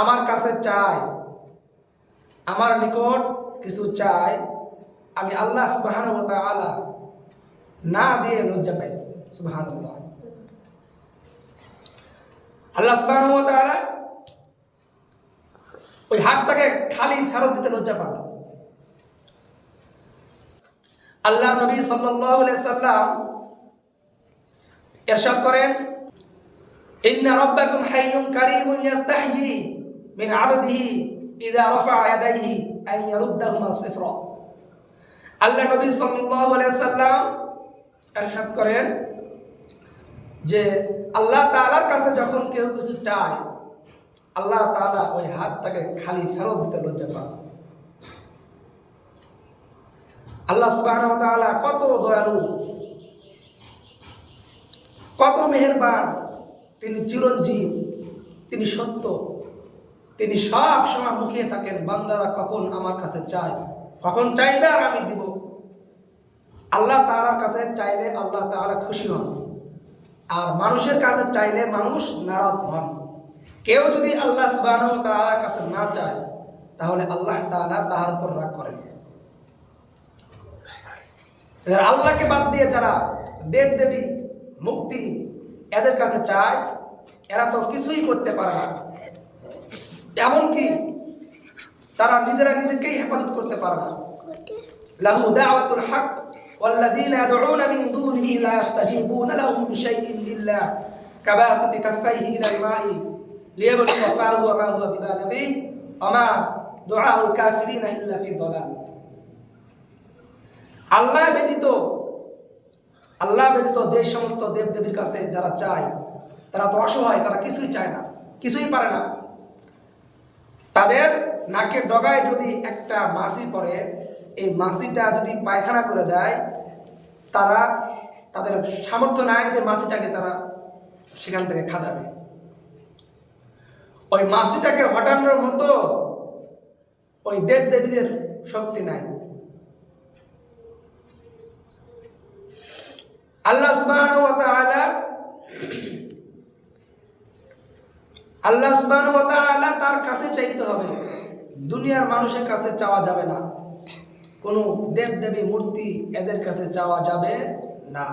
আমার কাছে চায় আমার নিকট কিছু চায় আমি আল্লাহ সুবহানাহু ওয়া তাআলা না দিয়ে লজ্জা পাই। সুবহানাল্লাহ। আল্লাহ সুবহানাহু ওয়া ওই হাতটাকে খালি ফেরত দিতে লজ্জা পান। আল্লাহ নবী সাল্লাম ইরশাদ করেন, ইন্না রাব্বাকুম হাইয়ুন কারীমুন ইস্তাহয়ি মিন আবদিহি ইযা রাফা'a ইয়াদাইহি আন ইয়ারুদ্দাহুমা সিফরা আল্লাহ নবী আলাইহি সাল্লাম ইরশাদ করেন যে আল্লাহ তালার কাছে যখন কেউ কিছু চায়, আল্লাহ তাআলা ওই হাতটাকে খালি ফেরত দিতে লজ্জা পান। আল্লাহ তাআলা কত দয়ালু, কত মেহেরবান, তিনি চিরঞ্জীব, তিনি সত্য তিনি সব সময় মুখিয়ে থাকেন, বান্দারা কখন আমার কাছে চায়? কখন চাইবে আর আমি দিব? আল্লাহ তাআলার কাছে চাইলে আল্লাহ তাআলা খুশি হন। আর মানুষের কাছে চাইলে মানুষ নারাজ হন। কেউ যদি আল্লাহ ওয়া তাআলার কাছে না চায়, তাহলে আল্লাহ তাআলা তাহার উপর রাগ করেন। আল্লাহকে বাদ দিয়ে যারা দেব দেবী মুক্তি এদের কাছে চায়, এরা তো কিছুই করতে পারে না। এমনকি তারা নিজেরা নিজেকেই হেফাজত করতে পারে না লাহু দাওয়াতুল হক والذين يدعون من دونه لا يستجيبون لهم بشيء إلا كباسط كفيه إلى الماء ليبلغ فاه وما هو ببالغه وما دعاء الكافرين إلا في ضلال আল্লাহ ব্যতীত আল্লাহ ব্যতীত যে সমস্ত দেব দেবীর কাছে যারা চায় তারা তো অসহায় তারা কিছুই চায় না কিছুই পারে না তাদের নাকের ডগায় যদি একটা মাসি পড়ে, এই মাসিটা যদি পায়খানা করে দেয়, তারা তাদের সামর্থ্য নাই যে মাসিটাকে তারা সেখান থেকে খাদাবে ওই মাসিটাকে হটানোর মতো ওই দেব দেবীদের শক্তি নাই। আল্লাহ সুবহানাহু ওয়া সুবাহ আল্লাহ তার কাছে চাইতে হবে। দুনিয়ার মানুষের কাছে চাওয়া যাবে না। কোনো দেব দেবী মূর্তি এদের কাছে চাওয়া যাবে না।